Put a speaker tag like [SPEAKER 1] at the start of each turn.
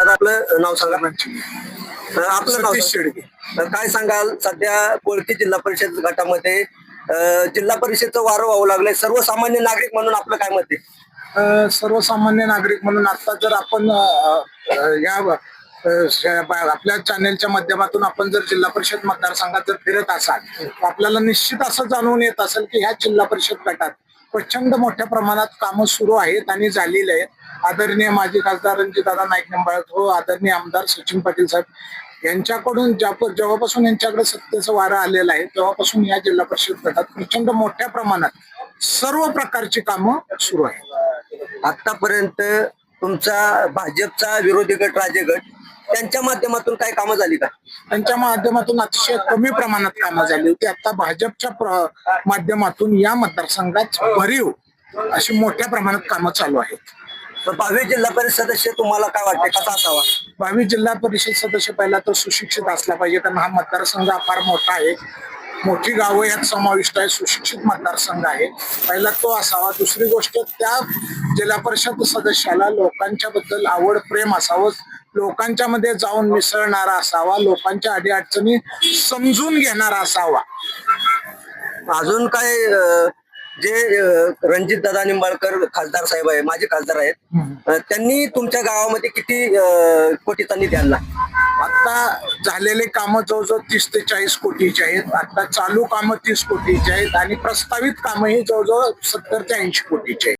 [SPEAKER 1] आता आपलं नाव सांगा. आपलं नाव
[SPEAKER 2] सतीश. शेडगे.
[SPEAKER 1] काय सांगाल? सध्या कोळकी जिल्हा परिषद गटामध्ये जिल्हा परिषदचं वारं वाहू लागलंय. सर्वसामान्य नागरिक म्हणून आपलं काय मत आहे?
[SPEAKER 2] सर्वसामान्य नागरिक म्हणून आता जर आपण या आपल्या चॅनेलच्या माध्यमातून आपण जर जिल्हा परिषद मतदारसंघात जर फिरत असाल तर आपल्याला निश्चित असं जाणून येत असेल की ह्या जिल्हा परिषद गटात प्रचंड मोठ्या प्रमाणात कामं सुरू आहेत आणि झालेली आहेत. आदरणीय माजी खासदार रणजितदादा नाईक निंबाळक हो आदरणीय आमदार सचिन पाटील साहेब यांच्याकडून ज्या जेव्हापासून यांच्याकडे सत्तेचं वारं आलेलं आहे तेव्हापासून या जिल्हा परिषद गटात प्रचंड मोठ्या प्रमाणात सर्व प्रकारची कामं सुरू आहेत.
[SPEAKER 1] आतापर्यंत तुमचा भाजपचा विरोधी गट राजे गट त्यांच्या माध्यमातून काय कामं झाली का?
[SPEAKER 2] त्यांच्या माध्यमातून अतिशय कमी प्रमाणात कामं झाली होती. आता भाजपच्या माध्यमातून या मतदारसंघात भरीव अशी मोठ्या प्रमाणात कामं चालू आहेत.
[SPEAKER 1] तर भावी जिल्हा परिषद सदस्य तुम्हाला काय वाटते कसा असावा?
[SPEAKER 2] भावी जिल्हा परिषद सदस्य पहिला तर सुशिक्षित असला पाहिजे कारण हा मतदारसंघ फार मोठा आहे. मोठी गावं यात समाविष्ट आहे सुशिक्षित मतदारसंघ आहे. पहिला तो असावा. दुसरी गोष्ट त्या जिल्हा परिषद सदस्याला लोकांच्या बद्दल आवड प्रेम असावं. लोकांच्या मध्ये जाऊन मिसळणारा असावा लोकांच्या अडीअडचणी समजून घेणारा असावा.
[SPEAKER 1] अजून काय जे रणजित दादा निंबाळकर खासदार साहेब आहे माजी खासदार आहेत त्यांनी तुमच्या गावामध्ये किती कोटीचा निधी आणला?
[SPEAKER 2] आता झालेले कामं जवळजवळ तीस ते चाळीस कोटीचे आहेत. आता चालू कामं तीस कोटीचे आहेत आणि प्रस्तावित कामं ही जवळजवळ सत्तर ते ऐंशी कोटीचे आहेत.